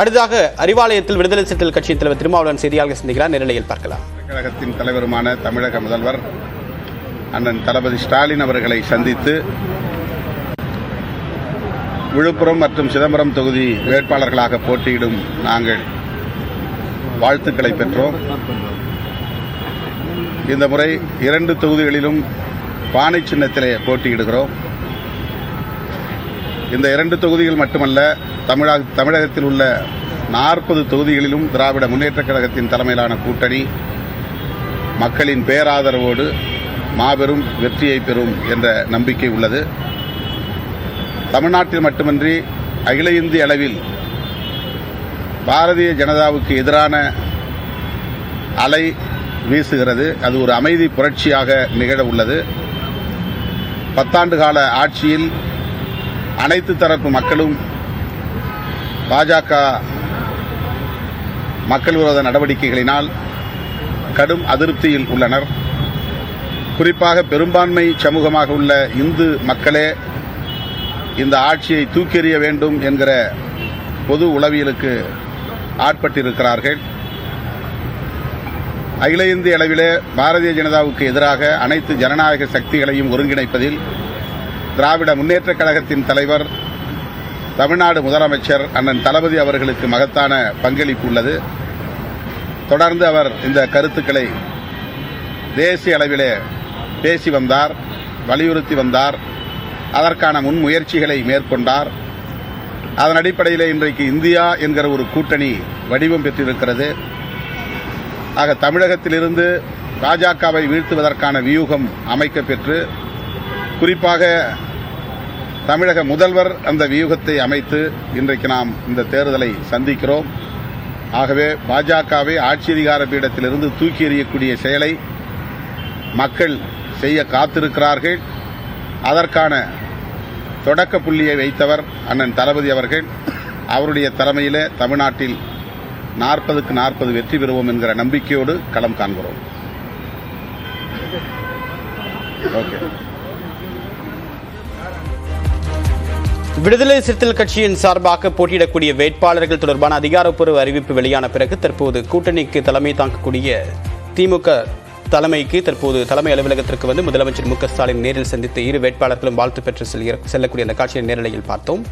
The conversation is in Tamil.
அடுத்ததாக அறிவாலயத்தில் விடுதலை சிறுத்தைகள் கட்சியின் தலைவர் திருமாவளவன் செய்தியாளர்கள் சந்திக்கிறார். நேரலையில் பார்க்கலாம். கழகத்தின் தலைவருமான தமிழக முதல்வர் அண்ணன் தளபதி ஸ்டாலின் அவர்களை சந்தித்து விழுப்புரம் மற்றும் சிதம்பரம் தொகுதி வேட்பாளர்களாக போட்டியிடும் நாங்கள் வாழ்த்துக்களை பெற்றோம். இந்த முறை இரண்டு தொகுதிகளிலும் பானை சின்னத்திலே போட்டியிடுகிறோம். இந்த இரண்டு தொகுதிகள் மட்டுமல்ல தமிழக தமிழகத்தில் உள்ள நாற்பது தொகுதிகளிலும் திராவிட முன்னேற்றக் கழகத்தின் தலைமையிலான கூட்டணி மக்களின் பேராதரவோடு மாபெரும் வெற்றியை பெறும் என்ற நம்பிக்கை உள்ளது. தமிழ்நாட்டில் மட்டுமின்றி அகில இந்திய அளவில் பாரதிய ஜனதாவுக்கு எதிரான அலை வீசுகிறது. அது ஒரு அமைதி புரட்சியாக நிகழ உள்ளது. பத்தாண்டு கால ஆட்சியில் அனைத்து தரப்பு மக்களும் பாஜக மக்கள் விரோத நடவடிக்கைகளினால் கடும் அதிருப்தியில் உள்ளனர். குறிப்பாக பெரும்பான்மை சமூகமாக உள்ள இந்து மக்களே இந்த ஆட்சியை தூக்கெறிய வேண்டும் என்கிற பொது உளவியலுக்கு ஆட்பட்டிருக்கிறார்கள். அகில இந்திய அளவிலே பாரதிய ஜனதாவுக்கு எதிராக அனைத்து ஜனநாயக சக்திகளையும் ஒருங்கிணைப்பதில் திராவிட முன்னேற்றக் கழகத்தின் தலைவர் தமிழ்நாடு முதலமைச்சர் அண்ணன் தளபதி அவர்களுக்கு மகத்தான பங்களிப்பு உள்ளது. தொடர்ந்து அவர் இந்த கருத்துக்களை தேசிய அளவிலே பேசி வந்தார் வலியுறுத்தி வந்தார். அதற்கான முன்முயற்சிகளை மேற்கொண்டார். அதன் அடிப்படையில் இன்றைக்கு இந்தியா என்கிற ஒரு கூட்டணி வடிவம் பெற்றிருக்கிறது. ஆக தமிழகத்திலிருந்து பாஜகவை வீழ்த்துவதற்கான வியூகம் அமைக்கப்பெற்று குறிப்பாக தமிழக முதல்வர் அந்த வியூகத்தை அமைத்து இன்றைக்கு நாம் இந்த தேர்தலை சந்திக்கிறோம். ஆகவே பாஜகவை ஆட்சி அதிகார பீடத்திலிருந்து தூக்கி எறியக்கூடிய செயலை மக்கள் செய்ய காத்திருக்கிறார்கள். அதற்கான தொடக்க புள்ளியை வைத்தவர் அண்ணன் தளபதி அவர்கள். அவருடைய தலைமையிலே தமிழ்நாட்டில் நாற்பதுக்கு நாற்பது வெற்றி பெறுவோம் என்கிற நம்பிக்கையோடு களம் காண்கிறோம். ஓகே. விடுதலை சிறுத்தைகள் கட்சியின் சார்பாக போட்டியிடக்கூடிய வேட்பாளர்கள் தொடர்பான அதிகாரப்பூர்வ அறிவிப்பு வெளியான பிறகு தற்போது கூட்டணிக்கு தலைமை தாங்கக்கூடிய திமுக தலைமைக்கு தற்போது தலைமை அலுவலகத்திற்கு வந்து முதலமைச்சர் மு ஸ்டாலின் நேரில் சந்தித்து இரு வேட்பாளர்களும் வாழ்த்து பெற்று செல்கிற- செல்லக்கூடிய அந்த காட்சியை நேரலையில் பார்த்தோம்.